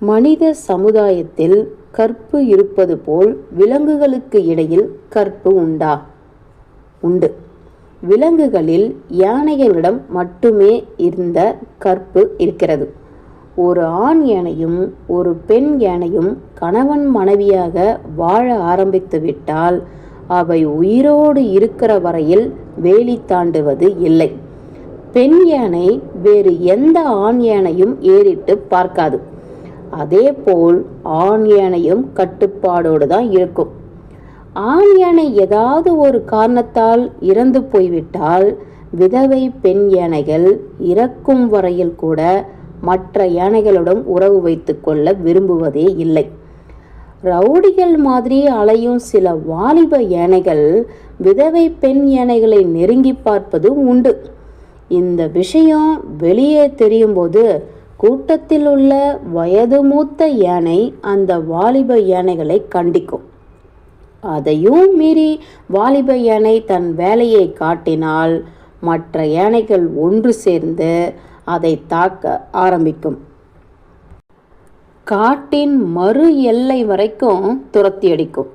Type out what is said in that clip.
மனித சமுதாயத்தில் கற்பு இருப்பது போல் விலங்குகளுக்கு இடையில் கற்பு உண்டா? உண்டு. விலங்குகளில் யானைகளிடம் மட்டுமே இருந்த கற்பு இருக்கிறது. ஒரு ஆண் யானையும் ஒரு பெண் யானையும் கணவன் மனைவியாக வாழ ஆரம்பித்துவிட்டால் அவை உயிரோடு இருக்கிற வரையில் வேலி தாண்டுவது இல்லை. பெண் யானை வேறு எந்த ஆண் யானையும் ஏறிட்டு பார்க்காது. அதே போல் ஆண் யானையும் கட்டுப்பாடோடு தான் இருக்கும். ஆண் யானை ஏதாவது ஒரு காரணத்தால் இறந்து போய்விட்டால் விதவை பெண் யானைகள் இறக்கும் வரையில் கூட மற்ற யானைகளுடன் உறவு வைத்துக்கொள்ள விரும்புவதே இல்லை. ரவுடிகள் மாதிரி அலையும் சில வாலிப யானைகள் விதவை பெண் யானைகளை நெருங்கி பார்ப்பது உண்டு. இந்த விஷயம் வெளியே தெரியும் போது கூட்டத்தில் உள்ள வயது மூத்த யானை அந்த வாலிப யானைகளை கண்டிக்கும். அதையும் மீறி வாலிப யானை தன் வேலையை காட்டினால் மற்ற யானைகள் ஒன்று சேர்ந்து அதை தாக்க ஆரம்பிக்கும். காட்டின் மறு எல்லை வரைக்கும் துரத்தி அடிக்கும்